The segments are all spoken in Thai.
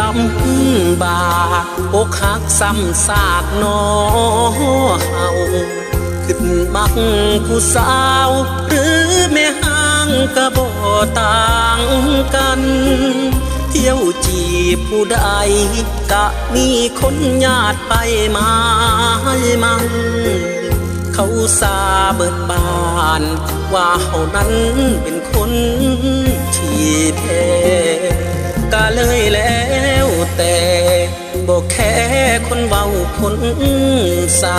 ลำบากอกหักซ้ำซากนอเฮาขึ้นมักผู้สาว หรือแม่ห้างกระบ่ต่างกัน เที่ยวจีบผู้ใดกะมีคนญาติไปมาให้มันเขาซาเบิดบาน ว่าเฮานั้นเป็นคนที่แพ้ บอกแค่คนเว้าคนสา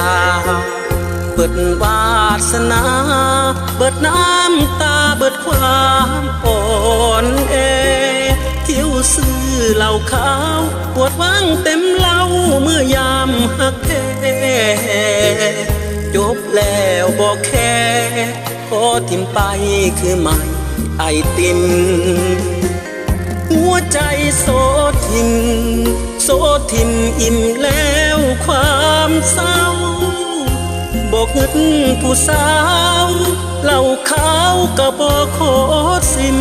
เบิดวาสนา เบิดน้ำตาเบิดความอ่อนแอเที่ยวซื้อเหล้าขาวปวดว่างเต็มเล้าเมื่อยามหักแท้จบแล้วบอกแค่ขอทิมไปคือไม่ไอติม หัวใจโสทิมโสทิมอิ่มแล้วความเศร้าบอกเงินผู้สาวเหล่าขาวก็บอกขอสิม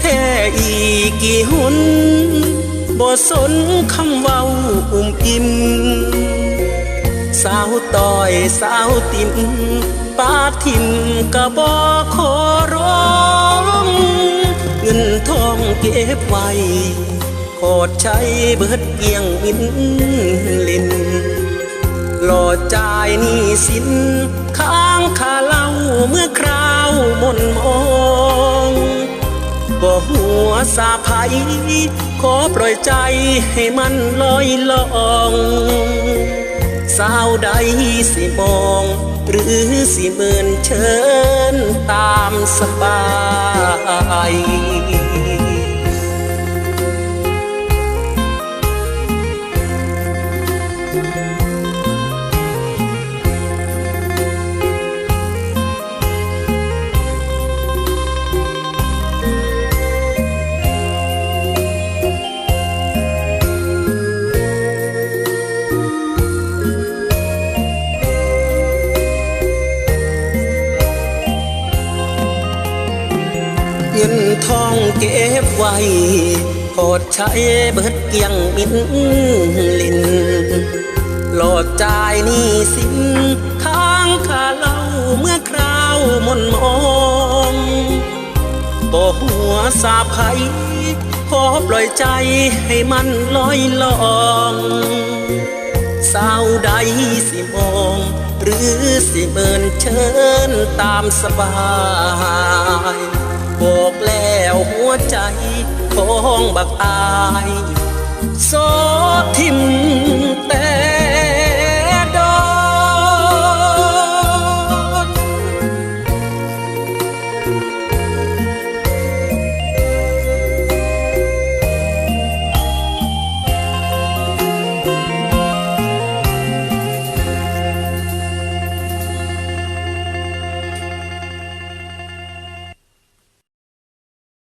แท้อีกี่หนบ่สนคำเว้าอุ่มอิ่มสาวต่อยสาวติมปาทิมก็บอกขอร้อง งินทองเก็บไว้ขอดใช้เบิดเกียงมินลินหลอดจ่ายนี้สินค้างคาเล่าเมื่อคราวมนมองบ่หัวสาภัยขอปล่อยใจให้มันลอยลอง สาวใดสิมอง หรือสิเมินเชิญตามสบาย งินทองเก็บไว้โอดใช้เบิดเกียงมินลินโหลดจ่ายนี้สินค้างคาเล่าเมื่อคราวมนมองบ่หัวสาภัยขอปล่อยใจให้มันลอยลองสาวใดสิมองหรือสิเมินเชิญตามสบาย บอกแล้วหัวใจของบักอายโซทิมแต่